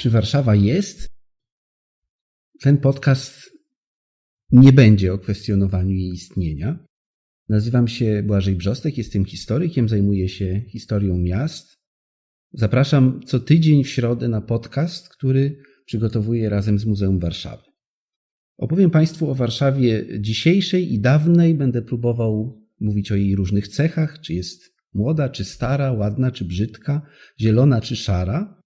czy Warszawa jest, ten podcast nie będzie o kwestionowaniu jej istnienia. Nazywam się Błażej Brzostek, jestem historykiem, zajmuję się historią miast. Zapraszam co tydzień w środę na podcast, który przygotowuję razem z Muzeum Warszawy. Opowiem Państwu o Warszawie dzisiejszej i dawnej. Będę próbował mówić o jej różnych cechach, czy jest młoda, czy stara, ładna, czy brzydka, zielona, czy szara.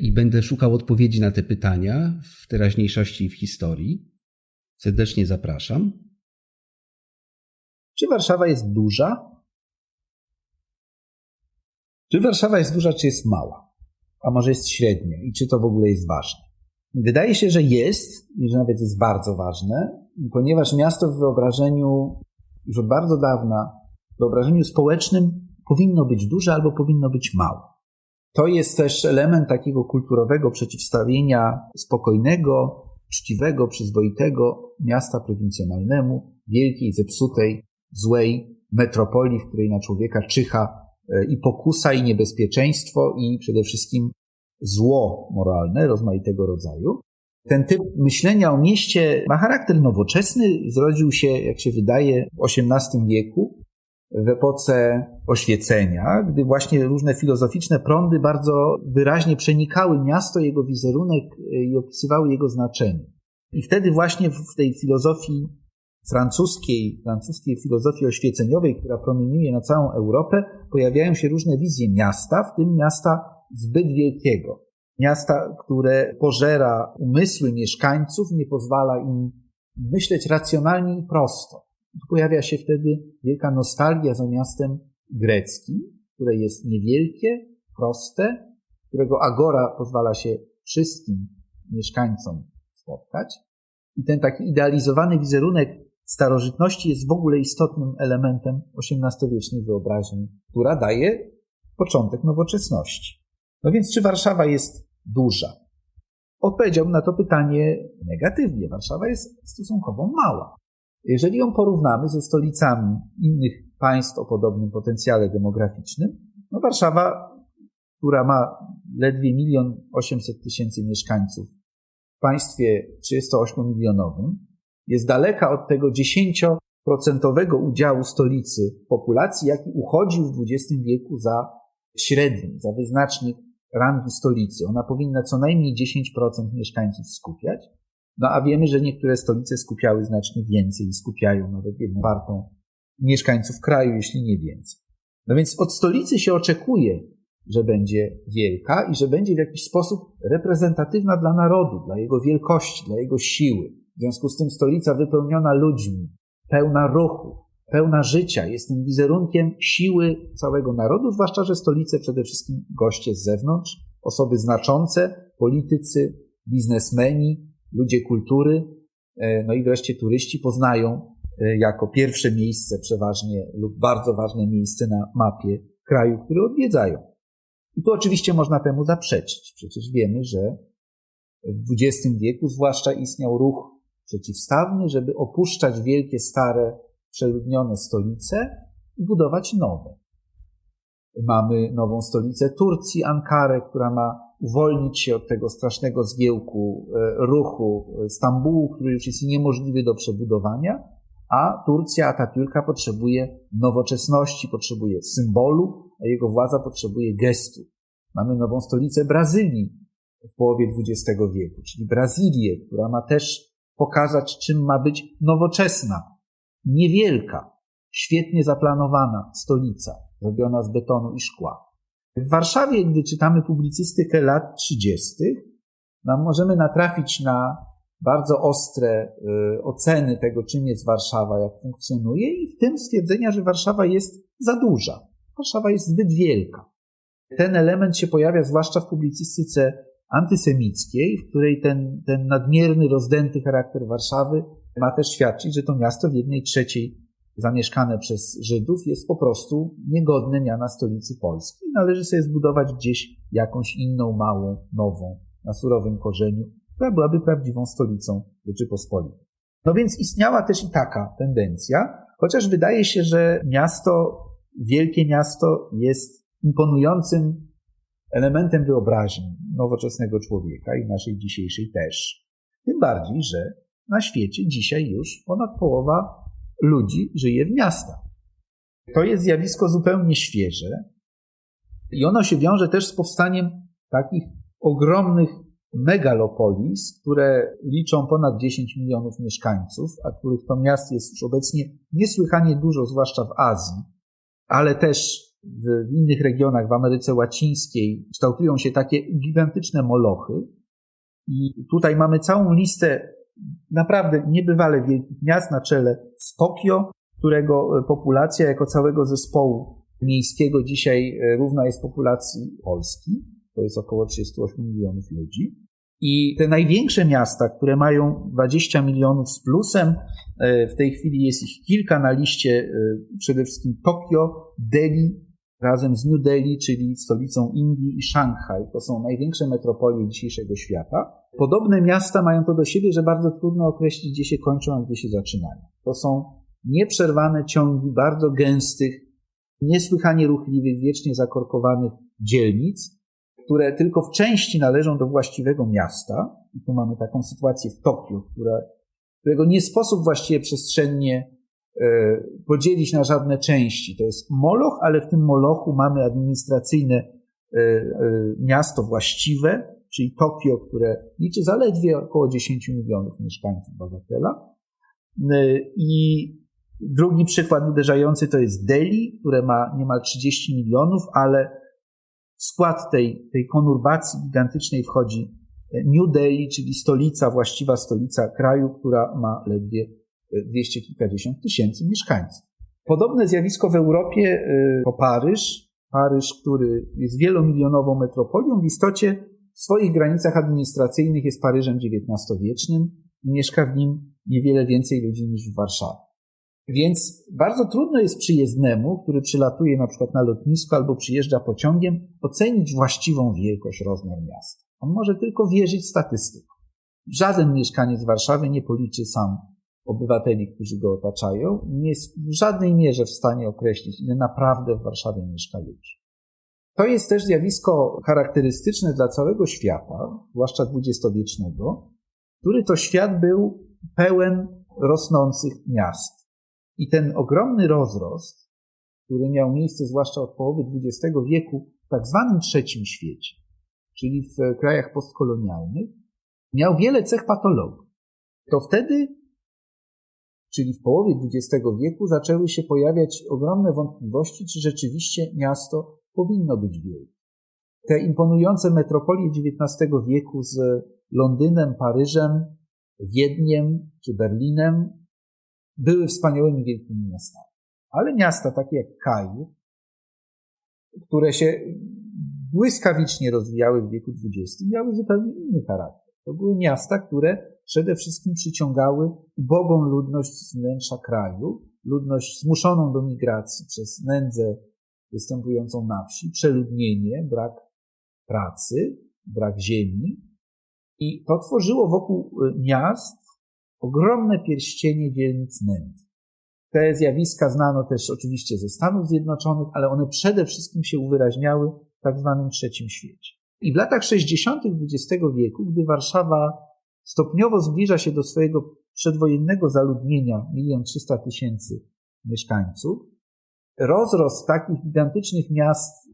I będę szukał odpowiedzi na te pytania w teraźniejszości i w historii. Serdecznie zapraszam. Czy Warszawa jest duża? Czy Warszawa jest duża, czy jest mała? A może jest średnia? I czy to w ogóle jest ważne? Wydaje się, że jest i że nawet jest bardzo ważne, ponieważ miasto w wyobrażeniu już od bardzo dawna, w wyobrażeniu społecznym powinno być duże albo powinno być małe. To jest też element takiego kulturowego przeciwstawienia spokojnego, czciwego, przyzwoitego miasta prowincjonalnemu, wielkiej, zepsutej, złej metropolii, w której na człowieka czyha e, i pokusa, i niebezpieczeństwo, i przede wszystkim zło moralne rozmaitego rodzaju. Ten typ myślenia o mieście ma charakter nowoczesny, zrodził się, jak się wydaje, w XVIII wieku, w epoce oświecenia, gdy właśnie różne filozoficzne prądy bardzo wyraźnie przenikały miasto, jego wizerunek e, i opisywały jego znaczenie. I wtedy właśnie w tej filozofii francuskiej, francuskiej filozofii oświeceniowej, która promieniuje na całą Europę, pojawiają się różne wizje miasta, w tym miasta zbyt wielkiego. Miasta, które pożera umysły mieszkańców, nie pozwala im myśleć racjonalnie i prosto. Pojawia się wtedy wielka nostalgia za miastem greckim, które jest niewielkie, proste, którego agora pozwala się wszystkim mieszkańcom spotkać. I ten taki idealizowany wizerunek starożytności jest w ogóle istotnym elementem XVIII-wiecznej wyobraźni, która daje początek nowoczesności. No więc czy Warszawa jest duża? Odpowiedziałbym na to pytanie negatywnie. Warszawa jest stosunkowo mała. Jeżeli ją porównamy ze stolicami innych państw o podobnym potencjale demograficznym, no Warszawa, która ma ledwie milion osiemset tysięcy mieszkańców, w państwie 38-milionowym, jest daleka od tego 10% udziału stolicy populacji, jaki uchodził w XX wieku za średni, za wyznacznik rangi stolicy. Ona powinna co najmniej 10% mieszkańców skupiać, no a wiemy, że niektóre stolice skupiały znacznie więcej i skupiają nawet jedną wartą mieszkańców kraju, jeśli nie więcej. No więc od stolicy się oczekuje, że będzie wielka i że będzie w jakiś sposób reprezentatywna dla narodu, dla jego wielkości, dla jego siły. W związku z tym stolica wypełniona ludźmi, pełna ruchu, pełna życia, jest tym wizerunkiem siły całego narodu, zwłaszcza, że stolice przede wszystkim goście z zewnątrz, osoby znaczące, politycy, biznesmeni, ludzie kultury, e, no i wreszcie turyści poznają e, jako pierwsze miejsce przeważnie lub bardzo ważne miejsce na mapie kraju, który odwiedzają. I tu oczywiście można temu zaprzeczyć. Przecież wiemy, że w XX wieku zwłaszcza istniał ruch przeciwstawny, żeby opuszczać wielkie, stare, przeludnione stolice i budować nowe. Mamy nową stolicę Turcji, Ankarę, która ma uwolnić się od tego strasznego zgiełku e, ruchu Stambułu, który już jest niemożliwy do przebudowania, a Turcja, Atatürka potrzebuje nowoczesności, potrzebuje symbolu, a jego władza potrzebuje gestu. Mamy nową stolicę Brazylii w połowie XX wieku, czyli Brazylię, która ma też pokazać, czym ma być nowoczesna, niewielka, świetnie zaplanowana stolica, robiona z betonu i szkła. W Warszawie, gdy czytamy publicystykę lat 30., no możemy natrafić na bardzo ostre y, oceny tego, czym jest Warszawa, jak funkcjonuje, i w tym stwierdzenia, że Warszawa jest za duża. Warszawa jest zbyt wielka. Ten element się pojawia zwłaszcza w publicystyce antysemickiej, w której ten, ten nadmierny, rozdęty charakter Warszawy ma też świadczyć, że to miasto w jednej trzeciej zamieszkane przez Żydów jest po prostu niegodne miana stolicy Polski. Należy sobie zbudować gdzieś jakąś inną, małą, nową, na surowym korzeniu, która byłaby prawdziwą stolicą Rzeczypospolitej. No więc istniała też i taka tendencja, chociaż wydaje się, że miasto, wielkie miasto jest imponującym elementem wyobraźni nowoczesnego człowieka i naszej dzisiejszej też. Tym bardziej, że na świecie dzisiaj już ponad połowa ludzi żyje w miastach. To jest zjawisko zupełnie świeże i ono się wiąże też z powstaniem takich ogromnych megalopolis, które liczą ponad 10 milionów mieszkańców, a których to miast jest już obecnie niesłychanie dużo, zwłaszcza w Azji, ale też w innych regionach, w Ameryce Łacińskiej, kształtują się takie gigantyczne molochy. I tutaj mamy całą listę naprawdę niebywale wielkich miast na czele z Tokio, którego populacja jako całego zespołu miejskiego dzisiaj równa jest populacji Polski. To jest około 38 milionów ludzi. I te największe miasta, które mają 20 milionów z plusem, e, w tej chwili jest ich kilka na liście, e, przede wszystkim Tokio, Delhi, razem z New Delhi, czyli stolicą Indii i Szanghaj. To są największe metropolie dzisiejszego świata. Podobne miasta mają to do siebie, że bardzo trudno określić, gdzie się kończą, a gdzie się zaczynają. To są nieprzerwane ciągi bardzo gęstych, niesłychanie ruchliwych, wiecznie zakorkowanych dzielnic, które tylko w części należą do właściwego miasta. I tu mamy taką sytuację w Tokio, która, którego nie sposób właściwie przestrzennie podzielić na żadne części. To jest Moloch, ale w tym Molochu mamy administracyjne e, e, miasto właściwe, czyli Tokio, które liczy zaledwie około 10 milionów mieszkańców obywatela. I drugi przykład uderzający to jest Delhi, które ma niemal 30 milionów, ale w skład tej, tej konurbacji gigantycznej wchodzi e, New Delhi, czyli stolica, właściwa stolica kraju, która ma ledwie e, dwieście kilkadziesiąt tysięcy mieszkańców. Podobne zjawisko w Europie e, to Paryż. Paryż, który jest wielomilionową metropolią, w istocie w swoich granicach administracyjnych jest Paryżem XIX-wiecznym i mieszka w nim niewiele więcej ludzi niż w Warszawie. Więc bardzo trudno jest przyjezdnemu, który przylatuje na przykład na lotnisko albo przyjeżdża pociągiem, ocenić właściwą wielkość, rozmiar miasta. On może tylko wierzyć statystykom. Żaden mieszkaniec Warszawy nie policzy sam obywateli, którzy go otaczają, nie jest w żadnej mierze w stanie określić, ile naprawdę w Warszawie mieszka ludzi. To jest też zjawisko charakterystyczne dla całego świata, zwłaszcza dwudziestowiecznego, który to świat był pełen rosnących miast. I ten ogromny rozrost, który miał miejsce zwłaszcza od połowy XX wieku w tak zwanym trzecim świecie, czyli w krajach postkolonialnych, miał wiele cech patologii. To wtedy, czyli w połowie XX wieku, zaczęły się pojawiać ogromne wątpliwości, czy rzeczywiście miasto powinno być wielkie. Te imponujące metropolie XIX wieku z Londynem, Paryżem, Wiedniem czy Berlinem były wspaniałymi wielkimi miastami. Ale miasta takie jak Kair, które się błyskawicznie rozwijały w wieku XX, miały zupełnie inny charakter. To były miasta, które przede wszystkim przyciągały ubogą ludność z wnętrza kraju, ludność zmuszoną do migracji przez nędzę występującą na wsi, przeludnienie, brak pracy, brak ziemi. I to tworzyło wokół miast ogromne pierścienie dzielnic nędzy. Te zjawiska znano też oczywiście ze Stanów Zjednoczonych, ale one przede wszystkim się uwyraźniały w tak zwanym trzecim świecie. I w latach 60. XX wieku, gdy Warszawa stopniowo zbliża się do swojego przedwojennego zaludnienia 1 300 tysięcy mieszkańców, rozrost takich gigantycznych miast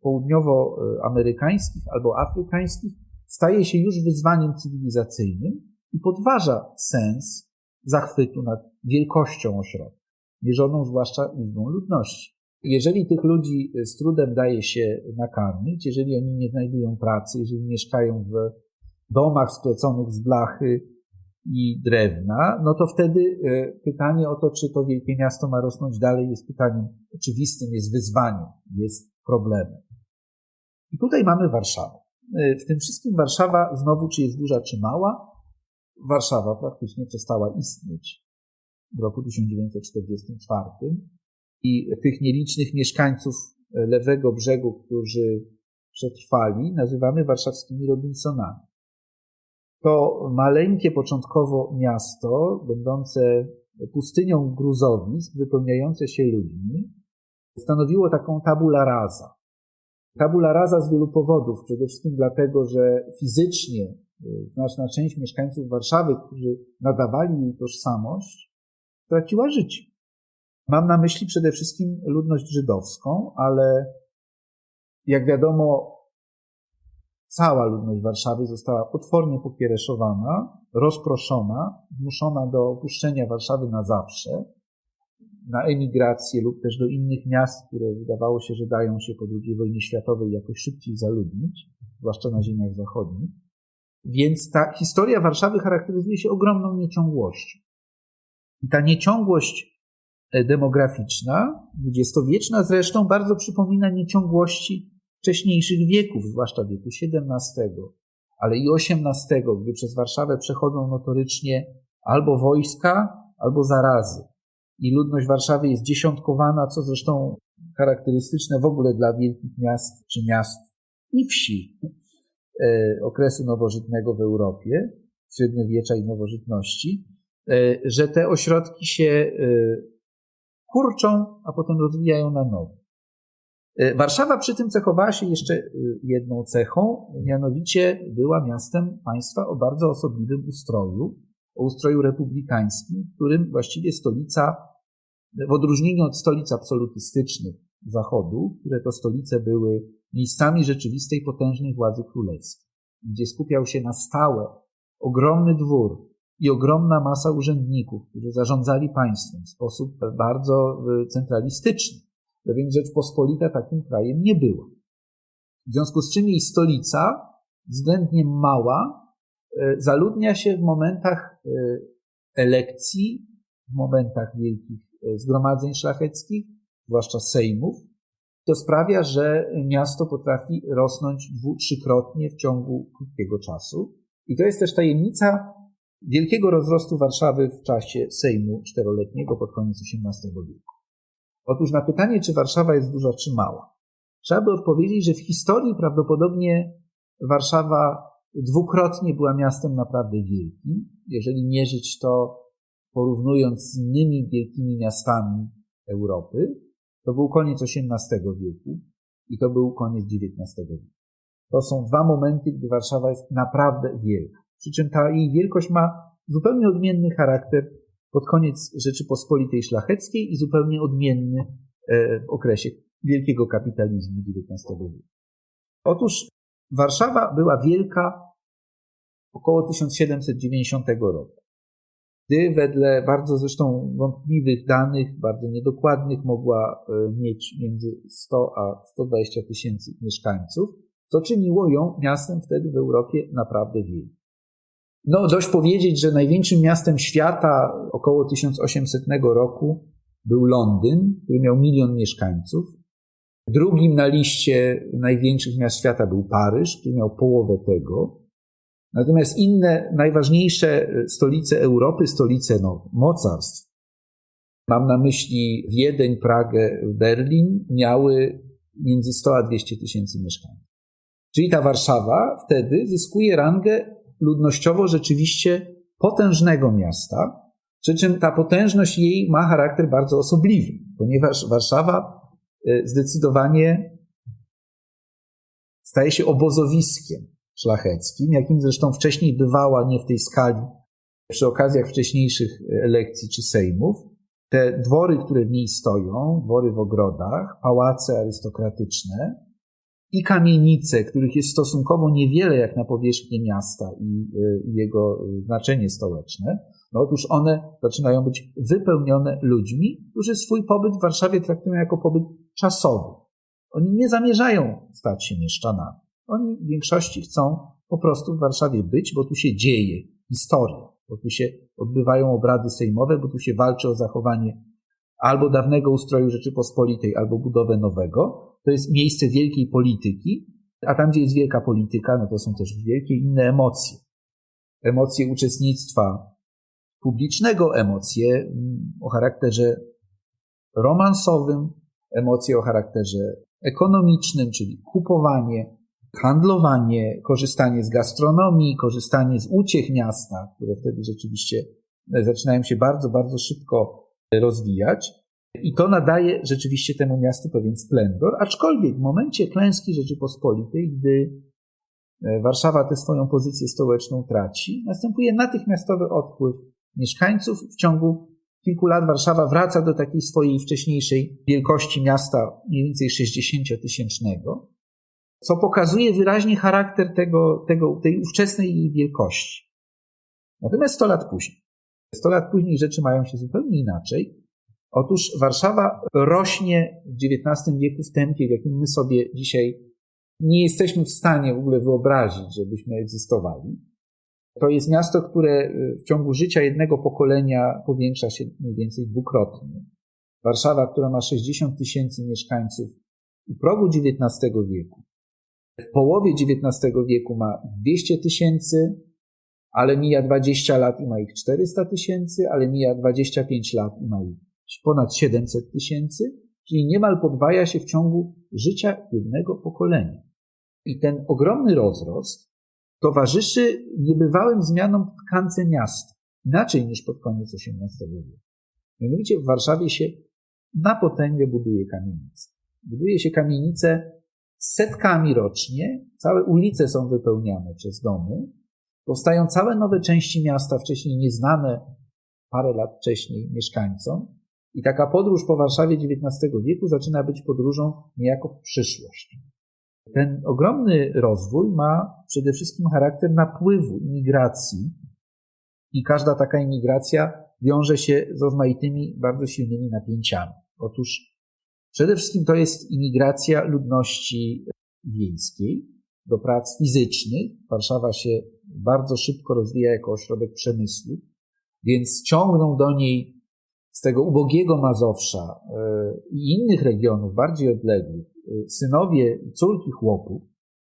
południowoamerykańskich albo afrykańskich staje się już wyzwaniem cywilizacyjnym, i podważa sens zachwytu nad wielkością ośrodka, mierzoną zwłaszcza liczbą ludności. Jeżeli tych ludzi z trudem daje się nakarmić, jeżeli oni nie znajdują pracy, jeżeli mieszkają w domach skleconych z blachy i drewna, no to wtedy e, pytanie o to, czy to wielkie miasto ma rosnąć dalej, jest pytaniem oczywistym, jest wyzwaniem, jest problemem. I tutaj mamy Warszawę. E, w tym wszystkim Warszawa znowu, czy jest duża, czy mała, Warszawa praktycznie przestała istnieć w roku 1944 i tych nielicznych mieszkańców lewego brzegu, którzy przetrwali, nazywamy warszawskimi Robinsonami. To maleńkie początkowo miasto, będące pustynią gruzowisk, wypełniające się ludźmi, stanowiło taką tabula rasa. Tabula rasa z wielu powodów. Przede wszystkim dlatego, że fizycznie y, znaczna część mieszkańców Warszawy, którzy nadawali jej tożsamość, straciła życie. Mam na myśli przede wszystkim ludność żydowską, ale jak wiadomo, cała ludność Warszawy została potwornie pokiereszowana, rozproszona, zmuszona do opuszczenia Warszawy na zawsze, na emigrację lub też do innych miast, które wydawało się, że dają się po II wojnie światowej jakoś szybciej zaludnić, zwłaszcza na ziemiach zachodnich. Więc ta historia Warszawy charakteryzuje się ogromną nieciągłością. I ta nieciągłość demograficzna, dwudziestowieczna zresztą, bardzo przypomina nieciągłości wcześniejszych wieków, zwłaszcza wieku XVII, ale i XVIII, gdy przez Warszawę przechodzą notorycznie albo wojska, albo zarazy. I ludność Warszawy jest dziesiątkowana, co zresztą charakterystyczne w ogóle dla wielkich miast czy miast i wsi e, okresu nowożytnego w Europie, średniowiecza i nowożytności, e, że te ośrodki się e, kurczą, a potem rozwijają na nowo. E, Warszawa przy tym cechowała się jeszcze e, jedną cechą, mianowicie była miastem państwa o bardzo osobliwym ustroju, o ustroju republikańskim, w którym właściwie stolica, w odróżnieniu od stolic absolutystycznych Zachodu, które to stolice były miejscami rzeczywistej potężnej władzy królewskiej, gdzie skupiał się na stałe ogromny dwór i ogromna masa urzędników, którzy zarządzali państwem w sposób bardzo e, centralistyczny no więc Rzeczpospolita takim krajem nie była. W związku z czym jej stolica, względnie mała, e, zaludnia się w momentach e, elekcji, w momentach wielkich zgromadzeń szlacheckich, zwłaszcza sejmów. To sprawia, że miasto potrafi rosnąć dwu, trzykrotnie w ciągu krótkiego czasu. I to jest też tajemnica wielkiego rozrostu Warszawy w czasie Sejmu czteroletniego pod koniec XVIII wieku. Otóż na pytanie, czy Warszawa jest duża, czy mała, trzeba by odpowiedzieć, że w historii prawdopodobnie Warszawa dwukrotnie była miastem naprawdę wielkim. Jeżeli mierzyć to porównując z innymi wielkimi miastami Europy, to był koniec XVIII wieku i to był koniec XIX wieku. To są dwa momenty, gdy Warszawa jest naprawdę wielka. Przy czym ta jej wielkość ma zupełnie odmienny charakter pod koniec Rzeczypospolitej Szlacheckiej i zupełnie odmienny e, w okresie wielkiego kapitalizmu XIX wieku. Otóż Warszawa była wielka około 1790 roku, gdy wedle bardzo zresztą wątpliwych danych, bardzo niedokładnych, mogła e, mieć między 100 a 120 tysięcy mieszkańców, co czyniło ją miastem wtedy w Europie naprawdę wielkim. No, dość powiedzieć, że największym miastem świata około 1800 roku był Londyn, który miał milion mieszkańców. Drugim na liście największych miast świata był Paryż, który miał połowę tego. Natomiast inne, najważniejsze stolice Europy, stolice no, mocarstw, mam na myśli Wiedeń, Pragę, Berlin, miały między 100 a 200 tysięcy mieszkańców. Czyli ta Warszawa wtedy zyskuje rangę ludnościowo rzeczywiście potężnego miasta, przy czym ta potężność jej ma charakter bardzo osobliwy, ponieważ Warszawa y, zdecydowanie staje się obozowiskiem szlacheckim, jakim zresztą wcześniej bywała nie w tej skali przy okazjach wcześniejszych elekcji czy sejmów. Te dwory, które w niej stoją, dwory w ogrodach, pałace arystokratyczne, i kamienice, których jest stosunkowo niewiele jak na powierzchnię miasta i, i jego znaczenie stołeczne, no otóż one zaczynają być wypełnione ludźmi, którzy swój pobyt w Warszawie traktują jako pobyt czasowy. Oni nie zamierzają stać się mieszczanami. Oni w większości chcą po prostu w Warszawie być, bo tu się dzieje historia, bo tu się odbywają obrady sejmowe, bo tu się walczy o zachowanie albo dawnego ustroju Rzeczypospolitej, albo budowę nowego, to jest miejsce wielkiej polityki, a tam, gdzie jest wielka polityka, no to są też wielkie inne emocje. Emocje uczestnictwa publicznego, emocje mm, o charakterze romansowym, emocje o charakterze ekonomicznym, czyli kupowanie, handlowanie, korzystanie z gastronomii, korzystanie z uciech miasta, które wtedy rzeczywiście zaczynają się bardzo, bardzo szybko rozwijać. I to nadaje rzeczywiście temu miastu pewien splendor, aczkolwiek w momencie klęski Rzeczypospolitej, gdy e, Warszawa tę swoją pozycję stołeczną traci, następuje natychmiastowy odpływ mieszkańców. W ciągu kilku lat Warszawa wraca do takiej swojej wcześniejszej wielkości miasta, mniej więcej 60-tysięcznego, co pokazuje wyraźnie charakter tego, tego, tej ówczesnej jej wielkości. Natomiast 100 lat później, 100 lat później rzeczy mają się zupełnie inaczej. Otóż Warszawa rośnie w XIX wieku w tempie, w jakim my sobie dzisiaj nie jesteśmy w stanie w ogóle wyobrazić, żebyśmy egzystowali. To jest miasto, które w ciągu życia jednego pokolenia powiększa się mniej więcej dwukrotnie. Warszawa, która ma 60 tysięcy mieszkańców u progu XIX wieku, w połowie XIX wieku ma 200 tysięcy, ale mija 20 lat i ma ich 400 tysięcy, ale mija 25 lat i ma ich ponad 700 tysięcy, czyli niemal podwaja się w ciągu życia jednego pokolenia. I ten ogromny rozrost towarzyszy niebywałym zmianom w tkance miasta, inaczej niż pod koniec XVIII wieku. Mianowicie w Warszawie się na potęgę buduje kamienice. Buduje się kamienice setkami rocznie, całe ulice są wypełniane przez domy, powstają całe nowe części miasta, wcześniej nieznane parę lat wcześniej mieszkańcom, i taka podróż po Warszawie XIX wieku zaczyna być podróżą niejako w przyszłość. Ten ogromny rozwój ma przede wszystkim charakter napływu imigracji i każda taka imigracja wiąże się z rozmaitymi, bardzo silnymi napięciami. Otóż przede wszystkim to jest imigracja ludności wiejskiej do prac fizycznych. Warszawa się bardzo szybko rozwija jako ośrodek przemysłu, więc ciągną do niej z tego ubogiego Mazowsza e, i innych regionów bardziej odległych e, synowie i córki chłopów,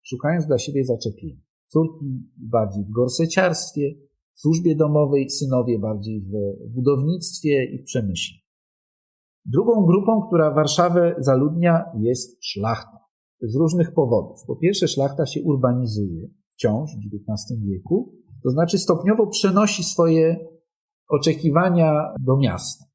szukając dla siebie zaczepienia. Córki bardziej w gorseciarstwie, w służbie domowej, synowie bardziej w budownictwie i w przemyśle. Drugą grupą, która Warszawę zaludnia, jest szlachta. Z różnych powodów. Po pierwsze, szlachta się urbanizuje wciąż w XIX wieku, to znaczy stopniowo przenosi swoje oczekiwania do miasta.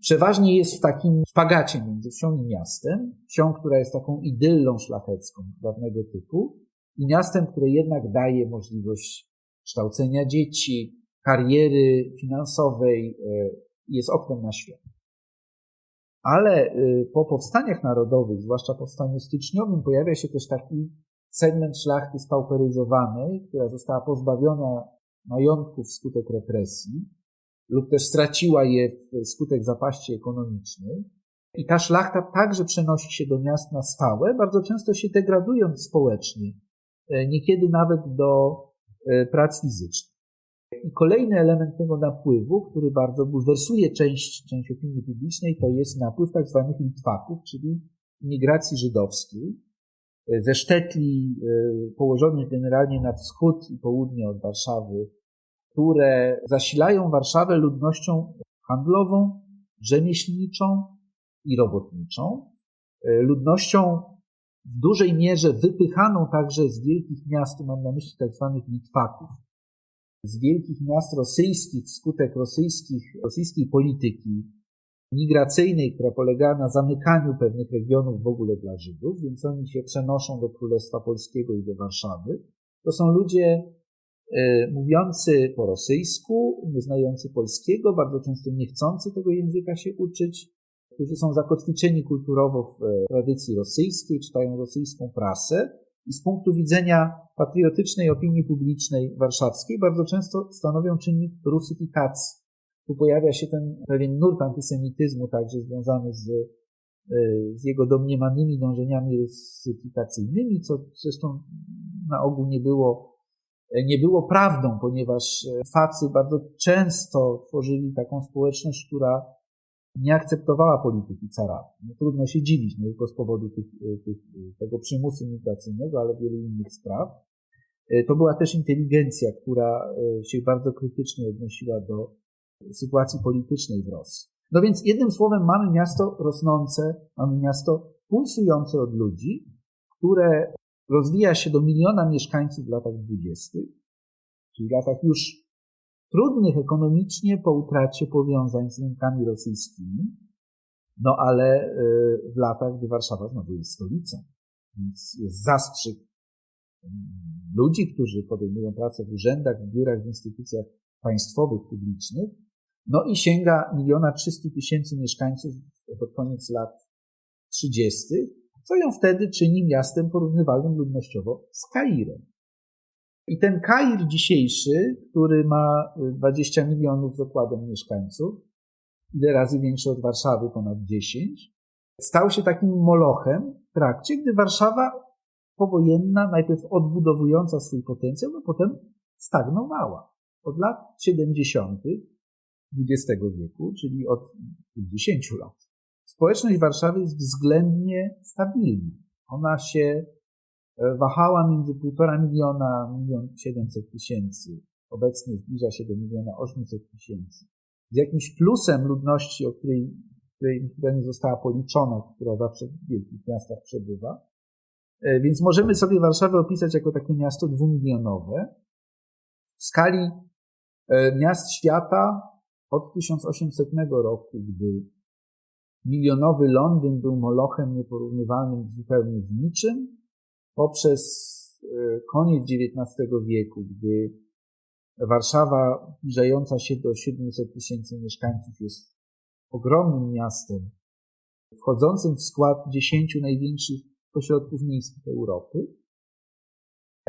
Przeważnie jest w takim szpagacie między wsią i miastem. Wsią, która jest taką idyllą szlachecką dawnego typu i miastem, które jednak daje możliwość kształcenia dzieci, kariery finansowej, e, jest oknem na świat. Ale e, po powstaniach narodowych, zwłaszcza powstaniu styczniowym, pojawia się też taki segment szlachty spauperyzowanej, która została pozbawiona majątków wskutek represji lub też straciła je wskutek zapaści ekonomicznej. I ta szlachta także przenosi się do miast na stałe, bardzo często się degradując społecznie, e, niekiedy nawet do e, prac fizycznych. I kolejny element tego napływu, który bardzo bulwersuje część, część opinii publicznej, to jest napływ tak zwanych Litwaków, czyli imigracji żydowskiej ze sztetli położonych generalnie na wschód i południe od Warszawy, które zasilają Warszawę ludnością handlową, rzemieślniczą i robotniczą, e, ludnością w dużej mierze wypychaną także z wielkich miast, mam na myśli tak zwanych Litwaków, z wielkich miast rosyjskich wskutek rosyjskich, rosyjskiej polityki migracyjnej, która polegała na zamykaniu pewnych regionów w ogóle dla Żydów, więc oni się przenoszą do Królestwa Polskiego i do Warszawy. To są ludzie E, mówiący po rosyjsku, nieznający polskiego, bardzo często nie chcący tego języka się uczyć, którzy są zakotwiczeni kulturowo w e, tradycji rosyjskiej, czytają rosyjską prasę i z punktu widzenia patriotycznej opinii publicznej warszawskiej bardzo często stanowią czynnik rusyfikacji. Tu pojawia się ten pewien nurt antysemityzmu, także związany z, e, z jego domniemanymi dążeniami rusyfikacyjnymi, co zresztą na ogół nie było nie było prawdą, ponieważ e, facy bardzo często tworzyli taką społeczność, która nie akceptowała polityki cara. No, trudno się dziwić, nie tylko z powodu tych, e, tych, tego przymusu migracyjnego, ale wielu innych spraw. To była też inteligencja, która się bardzo krytycznie odnosiła do sytuacji politycznej w Rosji. No więc jednym słowem mamy miasto rosnące, mamy miasto pulsujące od ludzi, które rozwija się do miliona mieszkańców w latach dwudziestych, czyli w latach już trudnych ekonomicznie po utracie powiązań z rynkami rosyjskimi. No ale y, w latach, gdy Warszawa znowu jest stolicą, więc jest zastrzyk mm, ludzi, którzy podejmują pracę w urzędach, w biurach, w instytucjach państwowych, publicznych, no i sięga miliona trzystu tysięcy mieszkańców pod koniec lat 30., co ją wtedy czyni miastem porównywalnym ludnościowo z Kairem. I ten Kair dzisiejszy, który ma 20 milionów z okładem mieszkańców, ile razy większy od Warszawy, ponad 10, stał się takim molochem w trakcie, gdy Warszawa powojenna, najpierw odbudowująca swój potencjał, no potem stagnowała. Od lat 70. XX wieku, czyli od 50 lat. Społeczność Warszawy jest względnie stabilna. Ona się wahała między 1,5 miliona, milion 700 tysięcy. Obecnie zbliża się do miliona 800 tysięcy. Z jakimś plusem ludności, o której, której chyba nie została policzona, która zawsze w wielkich miastach przebywa. Więc możemy sobie Warszawę opisać jako takie miasto dwumilionowe. W skali miast świata od 1800 roku, gdy milionowy Londyn był molochem nieporównywalnym zupełnie z niczym, poprzez koniec XIX wieku, gdy Warszawa zbliżająca się do 700 tysięcy mieszkańców jest ogromnym miastem, wchodzącym w skład 10 największych pośrodków miejskich Europy,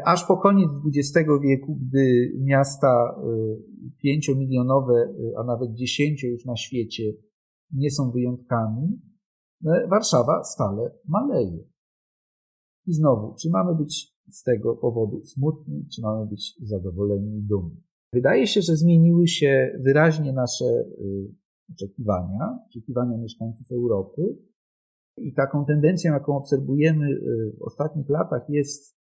aż po koniec XX wieku, gdy miasta pięciomilionowe, a nawet dziesięcio już na świecie nie są wyjątkami, Warszawa stale maleje. I znowu, czy mamy być z tego powodu smutni, czy mamy być zadowoleni i dumni? Wydaje się, że zmieniły się wyraźnie nasze oczekiwania, oczekiwania mieszkańców Europy. I taką tendencją, jaką obserwujemy w ostatnich latach, jest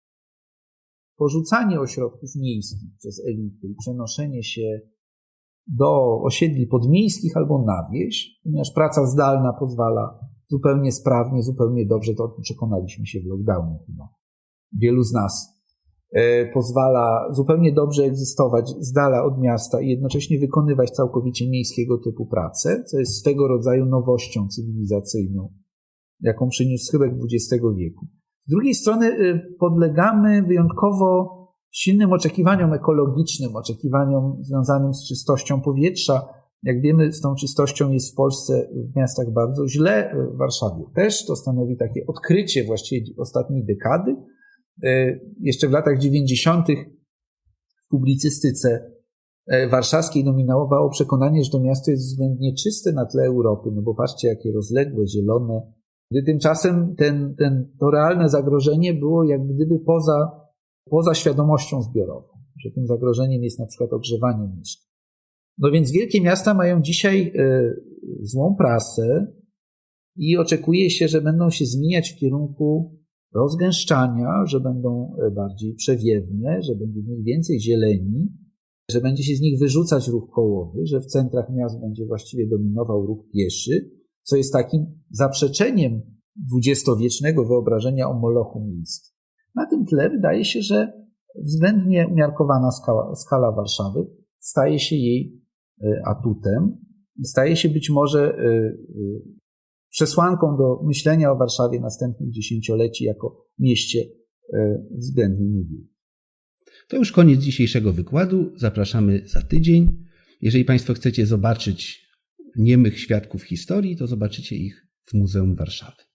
porzucanie ośrodków miejskich przez elity i przenoszenie się do osiedli podmiejskich albo na wieś, ponieważ praca zdalna pozwala zupełnie sprawnie, zupełnie dobrze, to o tym przekonaliśmy się w lockdownie chyba. Wielu z nas pozwala zupełnie dobrze egzystować z dala od miasta i jednocześnie wykonywać całkowicie miejskiego typu pracę, co jest swego rodzaju nowością cywilizacyjną, jaką przyniósł chyba XX wieku. Z drugiej strony podlegamy wyjątkowo silnym oczekiwaniom ekologicznym, oczekiwaniom związanym z czystością powietrza. Jak wiemy, z tą czystością jest w Polsce, w miastach bardzo źle, w Warszawie też. To stanowi takie odkrycie właściwie ostatniej dekady. Jeszcze w latach 90. w publicystyce warszawskiej dominowało przekonanie, że to miasto jest względnie czyste na tle Europy, no bo patrzcie, jakie rozległe, zielone. Gdy tymczasem ten, ten, to realne zagrożenie było jak gdyby poza, poza świadomością zbiorową, że tym zagrożeniem jest na przykład ogrzewanie mieszkań. No więc wielkie miasta mają dzisiaj złą prasę i oczekuje się, że będą się zmieniać w kierunku rozgęszczania, że będą bardziej przewiewne, że będzie nich więcej zieleni, że będzie się z nich wyrzucać ruch kołowy, że w centrach miast będzie właściwie dominował ruch pieszy, co jest takim zaprzeczeniem dwudziestowiecznego wyobrażenia o molochu miejskim. Na tym tle wydaje się, że względnie umiarkowana skala, skala Warszawy staje się jej atutem, staje się być może przesłanką do myślenia o Warszawie następnych dziesięcioleci jako mieście względnie niewielkim. To już koniec dzisiejszego wykładu. Zapraszamy za tydzień. Jeżeli Państwo chcecie zobaczyć niemych świadków historii, to zobaczycie ich w Muzeum Warszawy.